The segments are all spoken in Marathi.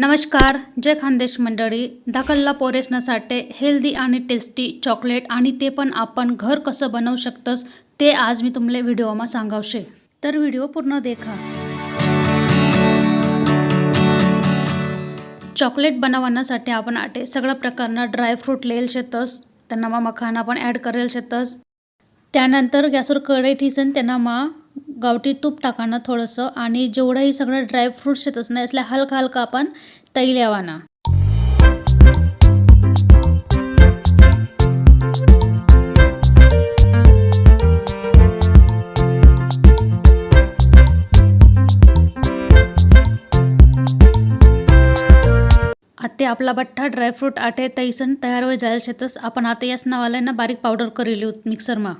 नमस्कार जय खानदेश मंडळी. धाकल्ला पोरेसनासाठी हेल्दी आणि टेस्टी चॉकलेट आणि ते पण आपण घर कसं बनवू शकतस ते आज मी तुमले व्हिडिओमा सांगावशे. तर व्हिडिओ पूर्ण देखा. चॉकलेट बनवण्यासाठी आपण आटे सगळ्या प्रकारना ड्रायफ्रूट लेल शेतस त्यांना मग मखाना पण ॲड करेल शेतस. त्यानंतर गॅसवर कढई ठिसन त्यांना मग गावठी तूप टाकाना थोडंसं आणि जेवढंही सगळं ड्रायफ्रूट्स येतच नाही असल्या हलका हलका आपण तैल यावाना. ते आपला बठ्ठा ड्रायफ्रूट आटे तैसन तयार होई जायला शेतस. आपण आता याच नावाला ना बारीक पावडर करेली मिक्सरमा.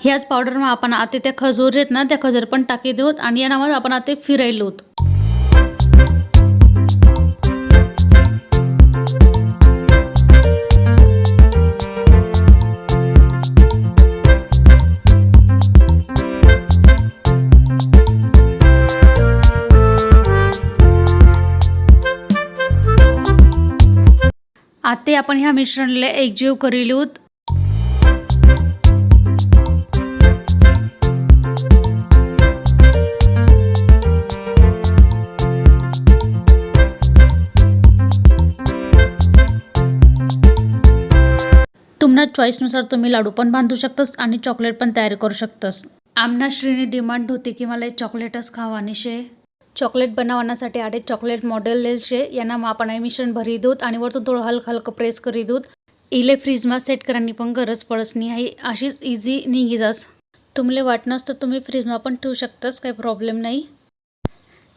ह्याच पावडरमा आपण आता त्या खजूर आहेत ना त्या खजूर पण टाकी देऊत आणि या नावात आपण आता फिरायलो आता आपण ह्या मिश्रणले एकजीव करिलूत. आमना चॉईसनुसार तुम्ही लाडू पण बांधू शकतस आणि चॉकलेट पण तयार करू शकतस. आमना श्रीनी डिमांड होती की मला एक चॉकलेटच खावानी शे. चॉकलेट बनवण्यासाठी आडे चॉकलेट मॉडेल लेल शे. यांना मग आपण मिश्रण भरी देऊत आणि वरतून थोडं हलकं हलकं प्रेस करी दूत इले फ्रीजमा सेट करानी पण गरज पडस नाही. आहे अशीच इझी निघी जास. तुमले वाटणंच तर तुम्ही फ्रीजमा पण ठेवू शकतास काही प्रॉब्लेम नाही.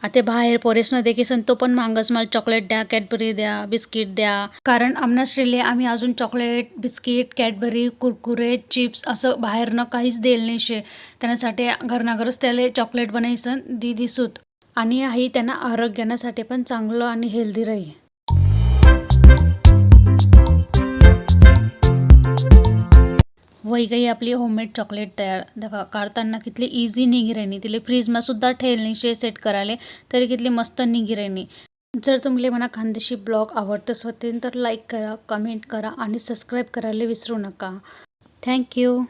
आता बाहेर पोरेसनं देखील तो पण मागस मला चॉकलेट द्या कॅडबरी द्या बिस्किट द्या. कारण आमना श्रीले आम्ही अजून chocolate biscuit Cadbury Kurkure chips असं बाहेरनं काहीच देल नाही शे. त्याच्यासाठी घरनाघरच त्याला चॉकलेट बनायसन दी दिसूत आणि आई त्यांना आरोग्यासाठी पण चांगलं आणि हेल्दी राहील. वही गई आपली होममेड चॉकलेट तयार दखा काढताना कितली इझी निघी राहिनी तिले फ्रीजमा सुद्धा शे सेट करायला तरी कितली मस्त निघी राहिनी जर तुम्हाला मला खानदेशी ब्लॉग आवडतच होते तर लाईक करा कमेंट करा आणि सबस्क्राईब करायला विसरू नका. थँक्यू